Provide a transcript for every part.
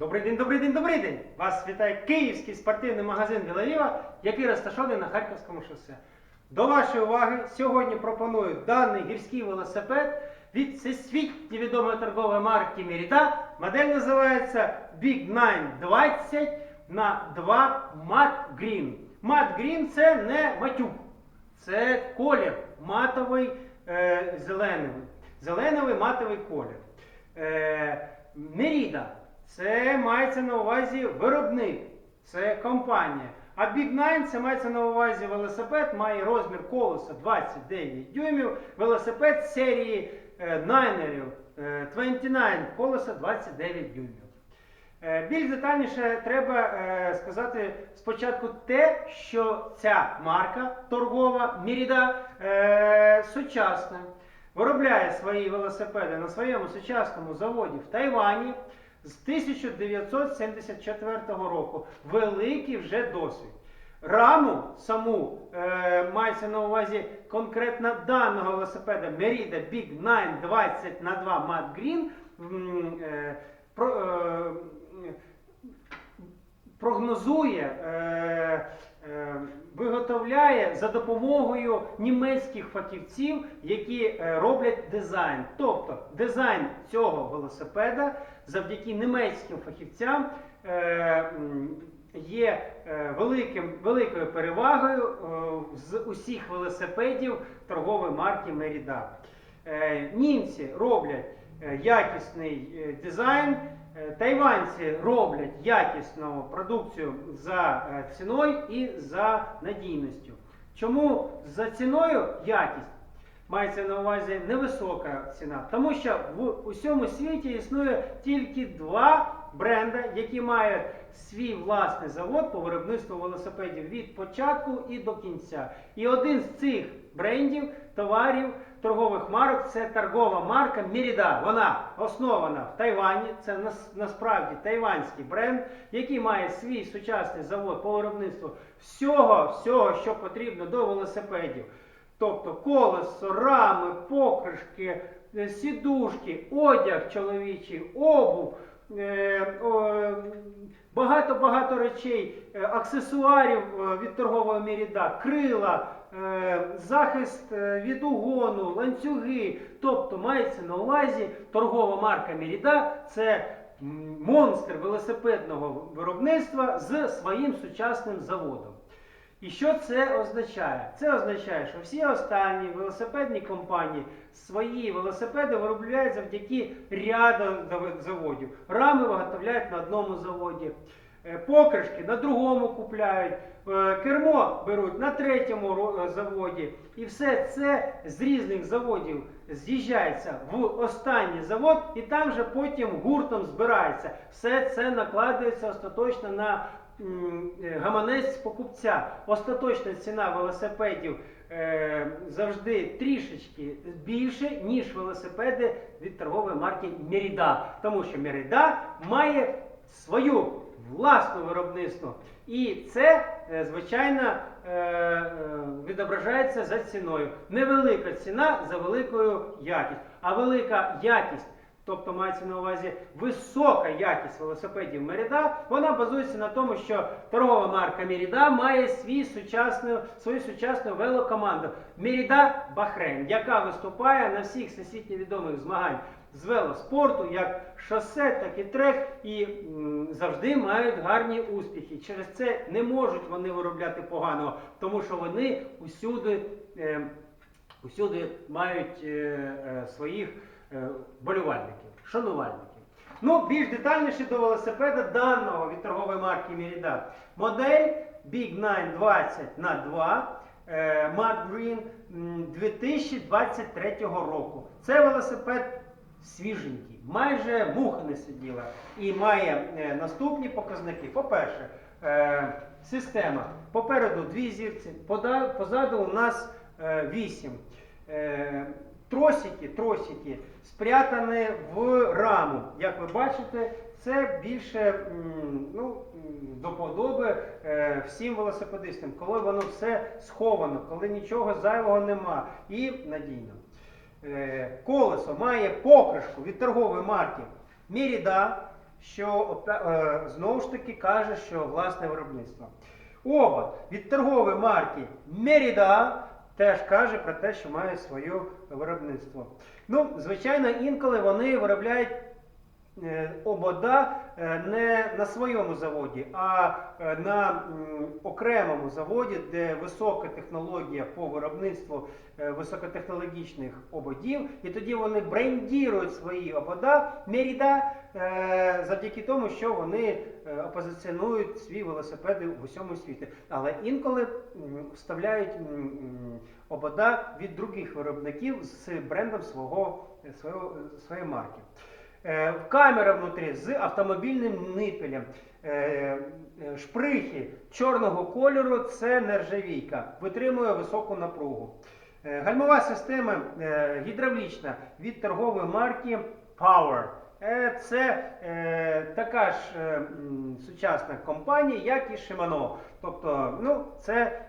Добрий день, добрий день, добрий день! Вас вітає київський спортивний магазин Вілавіва, який розташований на Харківському шосе. До вашої уваги сьогодні пропоную даний гірський велосипед від всесвітньо відомої торгової марки Merida. Модель називається Big 920 на 2 Matte Green. Matte Green це не матюк, це колір матовий е, зелений. Зелений матовий колір. Е, Merida це мається на увазі виробник, це компанія. А Big 9 це мається на увазі велосипед, має розмір колеса 29 дюймів. Велосипед серії е, Найнерів е, 29 колеса 29 дюймів. Е, Більш детальніше треба е, сказати спочатку те, що ця марка торгова е, сучасна. Виробляє свої велосипеди на своєму сучасному заводі в Тайвані з 1974 року. Великий вже досвід. Раму саму е, мається на увазі конкретно даного велосипеда Merida Big 920 на 2 Matte Green. е, про, е, прогнозує, е, виготовляє за допомогою німецьких фахівців, які е, роблять дизайн. Тобто дизайн цього велосипеда завдяки німецьким фахівцям е, є е, великим, великою перевагою е, з усіх велосипедів торгової марки. Е, Німці роблять е, якісний е, дизайн. Е, Тайванці роблять якісну продукцію за е, ціною і за надійністю. Чому за ціною якість? Мається на увазі невисока ціна, тому що в усьому світі існує тільки два бренда, які мають свій власний завод по виробництву велосипедів від початку і до кінця. І один з цих брендів, товарів, торгових марок це торгова марка Міріда. Вона основана в Тайвані. Це нас- насправді тайванський бренд, який має свій сучасний завод по виробництву всього, всього, що потрібно до велосипедів. Тобто колесо, рами, покришки, е, сідушки, одяг чоловічий, обув, багато-багато речей, е, аксесуарів е, від торгового міріда, крила, е, захист е, від угону, ланцюги. Тобто мається на увазі торгова марка Міріда це монстр велосипедного виробництва з своїм сучасним заводом. І що це означає? Це означає, що всі останні велосипедні компанії свої велосипеди виробляють завдяки ряду заводів. Рами виготовляють на одному заводі, е, покришки на другому купляють, е, кермо беруть на третьому е, заводі. І все це з різних заводів з'їжджається в останній завод, і там же потім гуртом збирається. Все це накладається остаточно на гаманець покупця. Остаточна ціна велосипедів е, завжди трішечки більше, ніж велосипеди від торгової марки Merida. Тому що Merida має свою власну виробництво. І це, е, звичайно, е, е, відображається за ціною. Невелика ціна за великою якістю, а велика якість. Тобто мається на увазі висока якість велосипедів Merida, вона базується на тому, що торгова марка Merida має свій сучасну, свою сучасну велокоманду Merida Bahrain, яка виступає на всіх всесвітньо відомих змагань з велоспорту, як шосе, так і трек, і м, завжди мають гарні успіхи. Через це не можуть вони виробляти поганого, тому що вони усюди. Е, усюди мають е, е, своїх е, болівальників, шанувальників. Ну, більш детальніше до велосипеда даного від торгової марки Merida. Модель Big 920 на 2 е, Matte Green 2023 року. Це велосипед свіженький, майже муха не сиділа і має е, наступні показники. По-перше, система. Попереду дві зірці, позаду у нас вісім. Тросики, тросики спрятані в раму. Як ви бачите, це більше ну, до подоби е, всім велосипедистам, коли воно все сховано, коли нічого зайвого нема і надійно. Е, колесо має покришку від торгової марки Merida що е, знову ж таки каже, що власне виробництво. Оба від торгової марки Merida теж каже про те, що має своє виробництво. Ну, звичайно, інколи вони виробляють обода е, не на своєму заводі, а е, на окремому заводі, де висока технологія по виробництву е, високотехнологічних ободів, і тоді вони брендірують свої обода е, завдяки тому, що вони е, опозиціонують свої велосипеди в усьому світі. Але інколи вставляють обода від других виробників з брендом свого, своєї марки. Е, Камера внутрі з автомобільним нипелем. Е, е, Шприхи чорного кольору це нержавійка, витримує високу напругу. Гальмова система гідравлічна від торгової марки Power. Це така ж сучасна компанія, як і Shimano. Тобто, ну, це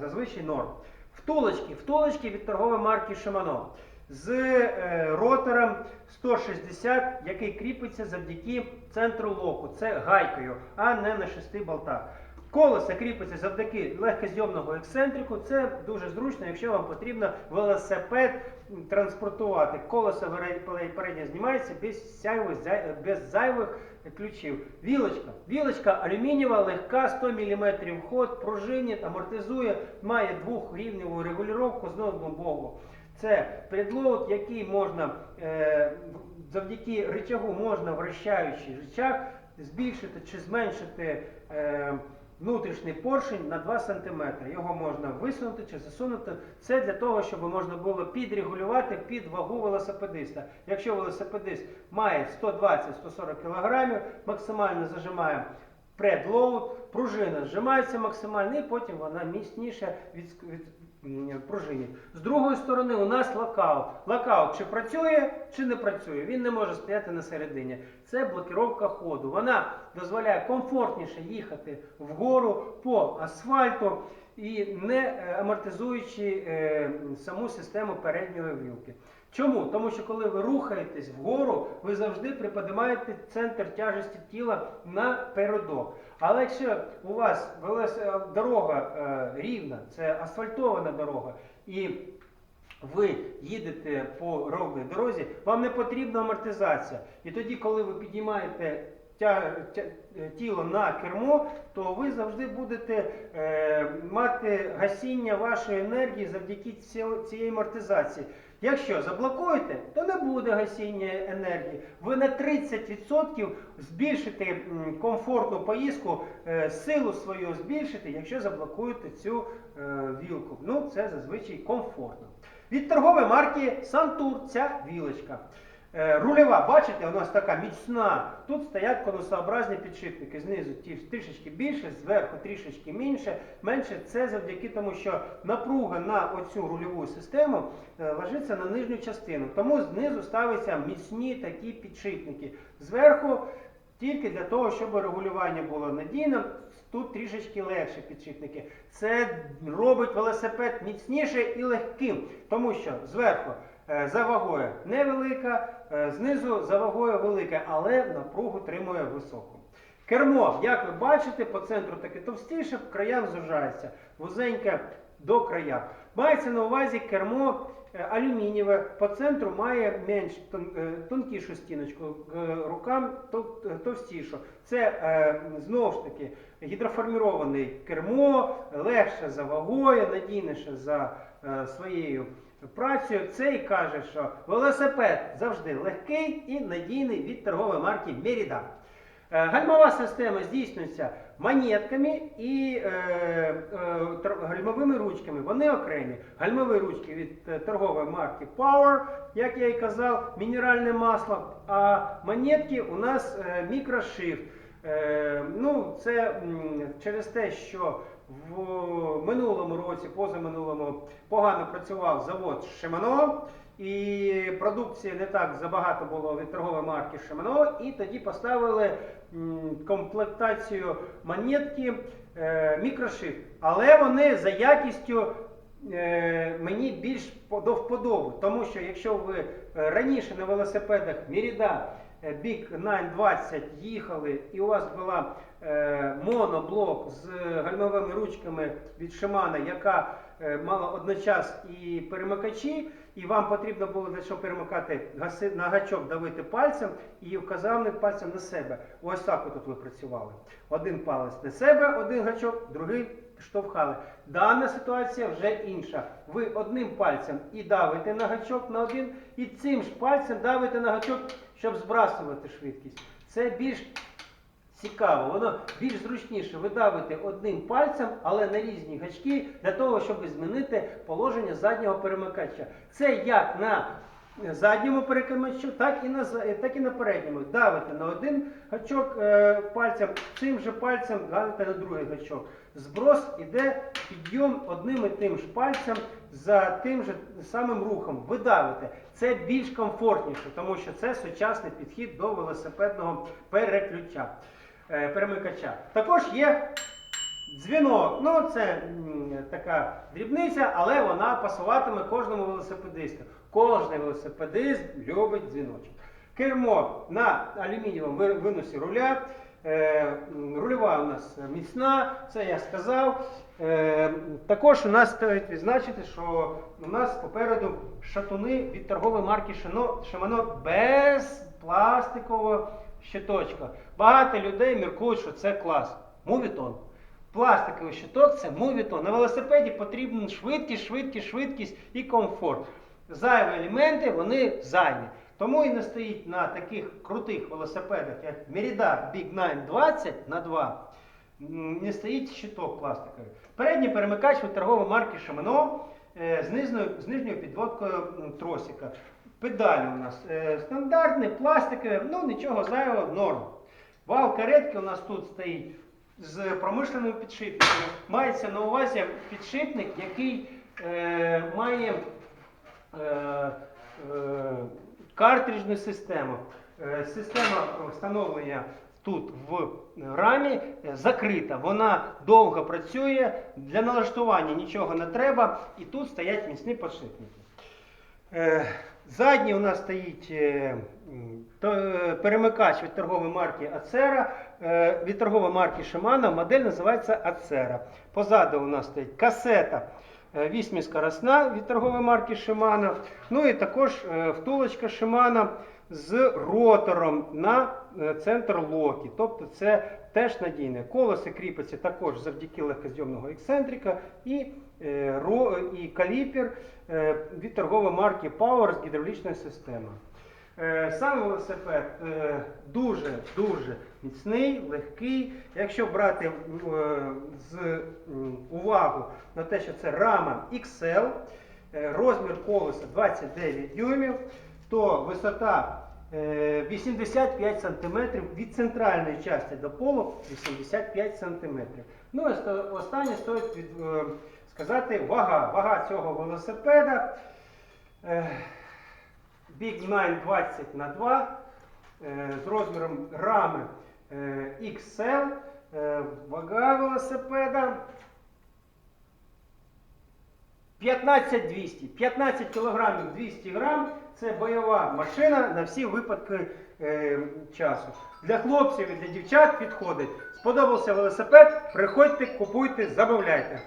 зазвичай норм. Втулочки, втулочки від торгової марки Shimano з е, ротором 160, який кріпиться завдяки центру локу. Це гайкою, а не на шести болтах. Колесо кріпиться завдяки легкозйомного ексцентрику. Це дуже зручно, якщо вам потрібно велосипед транспортувати. Колесо пере- переднє знімається без зайвих, без зайвих ключів. Вілочка. Вілочка алюмінієва, легка, 100 мм ход, пружинить, амортизує, має двохрівневу регулювання з одного боку. Це предлог, який можна е, завдяки рычагу можна вращаючий рычаг збільшити чи зменшити е, внутрішній поршень на 2 см. Його можна висунути чи засунути. Це для того, щоб можна було підрегулювати під вагу велосипедиста. Якщо велосипедист має 120-140 кг, максимально зажимаємо предлоуд, пружина зжимається максимально і потім вона міцніше пружинить. З другої сторони у нас локаут. Локаут чи працює, чи не працює. Він не може стояти на середині. Це блокировка ходу. Вона дозволяє комфортніше їхати вгору по асфальту і не е, амортизуючи е, саму систему передньої вілки. Чому? Тому що коли ви рухаєтесь вгору, ви завжди приподимаєте центр тяжесті тіла на передок. Але якщо у вас велос- дорога е, рівна, це асфальтована дорога, і ви їдете по ровній дорозі, вам не потрібна амортизація. І тоді, коли ви піднімаєте е, тіло на кермо, то ви завжди будете е, мати гасіння вашої енергії завдяки цієї амортизації. Якщо заблокуєте, то не буде гасіння енергії. Ви на 30% збільшите комфортну поїздку, е, силу свою збільшите, якщо заблокуєте цю е, вілку. Ну, це зазвичай комфортно. Від торгової марки Сантур ця вілочка. Е, Рульова, бачите, у нас така міцна. Тут стоять конусообразні підшипники. Знизу ті трішечки більше, зверху трішечки менше. менше. Це завдяки тому, що напруга на оцю рульову систему е, ложиться на нижню частину. Тому знизу ставляться міцні такі підшипники. Зверху тільки для того, щоб регулювання було надійним. Тут трішечки легше підшипники. Це робить велосипед міцніше і легким, тому що зверху е, за вагою невелика, е, знизу за вагою велика, але напругу тримує високу. Кермо, як ви бачите, по центру таке товстіше, в краях зужається, вузеньке до края. Мається на увазі кермо алюмінієве, по центру має менш е, тонкішу стіночку, к рукам е, товстішу. Це е, знову ж таки гідроформірований кермо, легше за вагою, надійніше за е, своєю працею. Цей каже, що велосипед завжди легкий і надійний від торгової марки. Е, Гальмова система здійснюється монетками і е, е, гальмовими ручками. Вони окремі. Гальмові ручки від е, торгової марки Power, як я і казав, мінеральне масло. А монетки у нас мікрошифт. Е, ну, це через те, що в минулому році, позаминулому, погано працював завод Shimano, і продукції не так забагато було від торгової марки Shimano, і тоді поставили комплектацію монетки е, мікрошифт. Але вони за якістю е, мені більш до вподоби, тому що якщо ви раніше на велосипедах Merida е, Big 920 їхали, і у вас була е, моноблок з гальмовими ручками від Шимана, яка е, мала одночас і перемикачі, і вам потрібно було для чого перемикати на гачок давити пальцем і вказівник пальцем на себе. Ось так от ви працювали. Один палець на себе, один гачок, другий штовхали. Дана ситуація вже інша. Ви одним пальцем і давите на гачок на один, і цим ж пальцем давите на гачок, щоб збрасувати швидкість. Це більш цікаво, воно більш зручніше. Ви давите одним пальцем, але на різні гачки, для того, щоб змінити положення заднього перемикача. Це як на задньому перемикачу, так і на, так і на передньому. Давите на один гачок е, пальцем, цим же пальцем давите на другий гачок. Зброс іде підйом одним і тим ж пальцем за тим же самим рухом. Ви давите. Це більш комфортніше, тому що це сучасний підхід до велосипедного переключа, е, перемикача. Також є дзвінок. Ну, це така дрібниця, але вона пасуватиме кожному велосипедисту. Кожний велосипедист любить дзвіночок. Кермо на алюмінієвому виносі руля. Е, Рульова у нас міцна, це я сказав. Е, також у нас стоїть відзначити, що у нас попереду шатуни від торгової марки Shimano без пластикового щиточка. Багато людей міркують, що це клас. Мувітон. Пластиковий щиток це мувітон. На велосипеді потрібна швидкість, швидкість, швидкість і комфорт. Зайві елементи вони зайві. Тому і не стоїть на таких крутих велосипедах, як Merida Big 920 на 2, не стоїть щиток пластиковий. Передній перемикач від торгової марки Shimano е, з, нижньою, з нижньою підводкою тросика. Педалі у нас е, стандартні, пластикові, ну нічого зайвого, норм. Вал каретки у нас тут стоїть з промишленими підшипниками. Мається на увазі підшипник, який е, має е, е, картриджну систему. Е, система встановлення тут в рамі е, закрита. Вона довго працює, для налаштування нічого не треба, і тут стоять міцні підшипники. Е, Задній у нас стоїть перемикач від торгової марки е, від торгової марки Shimano, модель називається Acera. Позаду у нас стоїть касета е, вісьмискоросна від торгової марки Шимана. Ну і також е, втулочка Шимана з ротором на е, центр локі. Тобто це теж надійне. Колоси кріпиться також завдяки легкозйомного ексцентрика і, і каліпер від торгової марки Power з гідравлічною системою. Е, Сам велосипед дуже-дуже міцний, легкий. Якщо брати е, з увагу на те, що це рама XL, е, розмір колеса 29 дюймів, то висота е, 85 см від центральної частини до полу 85 см. Ну і останнє стоїть сказати вага. Вага цього велосипеда. Е, Big 920 на 2 е, з розміром рами е, XL. Е, Вага велосипеда 15200. 15 кг 200 грам це бойова машина на всі випадки е, часу. Для хлопців і для дівчат підходить. Сподобався велосипед, приходьте, купуйте, замовляйте.